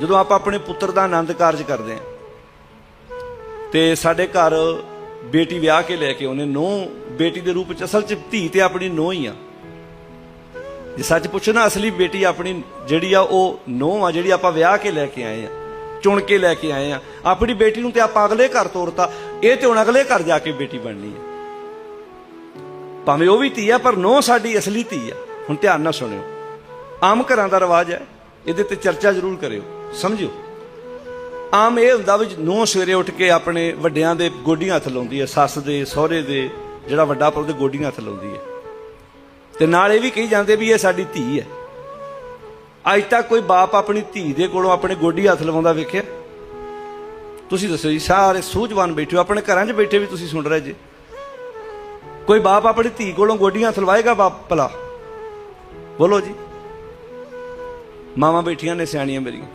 ਜਦੋਂ ਆਪਾਂ ਆਪਣੇ ਪੁੱਤਰ ਦਾ ਆਨੰਦ ਕਾਰਜ ਕਰਦੇ ਹਾਂ, ਤੇ ਸਾਡੇ ਘਰ ਬੇਟੀ ਵਿਆਹ ਕੇ ਲੈ ਕੇ ਉਹਨੇ ਨੂੰਹ ਬੇਟੀ ਦੇ ਰੂਪ ਚ, ਅਸਲ ਚ ਧੀ ਤੇ ਆਪਣੀ ਨੂੰਹ ਹੀ ਆ। ਜੇ ਸੱਚ ਪੁੱਛੋ ਨਾ, ਅਸਲੀ ਬੇਟੀ ਆਪਣੀ ਜਿਹੜੀ ਆ, ਉਹ ਨੂੰਹ ਆ, ਜਿਹੜੀ ਆਪਾਂ ਵਿਆਹ ਕੇ ਲੈ ਕੇ ਆਏ ਆ, ਚੁਣ ਕੇ ਲੈ ਕੇ ਆਏ ਆ। ਆਪਣੀ ਬੇਟੀ ਨੂੰ ਤੇ ਆਪਾਂ ਅਗਲੇ ਘਰ ਤੋਰਤਾ, ਇਹ ਤੇ ਹੁਣ ਅਗਲੇ ਘਰ ਜਾ ਕੇ ਬੇਟੀ ਬਣਨੀ ਹੈ ਭਾਵੇਂ ਉਹ ਵੀ ਧੀ ਆ, ਪਰ ਨੂੰਹ ਸਾਡੀ ਅਸਲੀ ਧੀ ਆ। ਹੁਣ ਧਿਆਨ ਨਾਲ ਸੁਣਿਓ। ਆਮ ਘਰਾਂ ਦਾ ਰਿਵਾਜ ਹੈ, ਇਹਦੇ ਤੇ ਚਰਚਾ ਜ਼ਰੂਰ ਕਰਿਓ। ਸਮਝਿਓ? ਆਮ ਇਹ ਹੁੰਦਾ ਵੀ ਨੂੰ ਸਵੇਰੇ ਉੱਠ ਕੇ ਆਪਣੇ ਵੱਡਿਆਂ ਦੇ ਗੋਡੀਆਂ ਹੱਥ ਲਾਉਂਦੀ ਹੈ, ਸੱਸ ਦੇ, ਸਹੁਰੇ ਦੇ, ਜਿਹੜਾ ਵੱਡਾ ਪੁੱਤ ਦੇ ਗੋਡੀਆਂ ਹੱਥ ਲਾਉਂਦੀ ਹੈ। ਤੇ ਨਾਲ ਇਹ ਵੀ ਕਹੀ ਜਾਂਦੇ ਵੀ ਇਹ ਸਾਡੀ ਧੀ ਹੈ। ਅੱਜ ਤੱਕ ਕੋਈ ਬਾਪ ਆਪਣੀ ਧੀ ਦੇ ਕੋਲੋਂ ਆਪਣੇ ਗੋਡੀ ਹੱਥ ਲਵਾਉਂਦਾ ਵੇਖਿਆ? ਤੁਸੀਂ ਦੱਸੋ ਜੀ, ਸਾਰੇ ਸੂਝਵਾਨ ਬੈਠੇ ਹੋ, ਆਪਣੇ ਘਰਾਂ 'ਚ ਬੈਠੇ ਵੀ ਤੁਸੀਂ ਸੁਣ ਰਹੇ ਜੇ। ਕੋਈ ਬਾਪ ਆਪਣੀ ਧੀ ਕੋਲੋਂ ਗੋਡੀਆਂ ਹੱਥ ਲਵਾਏਗਾ ਬਾਪ ਭਲਾ? ਬੋਲੋ ਜੀ। ਮਾਵਾਂ ਬੈਠੀਆਂ ਨੇ ਸਿਆਣੀਆਂ ਮੇਰੀਆਂ।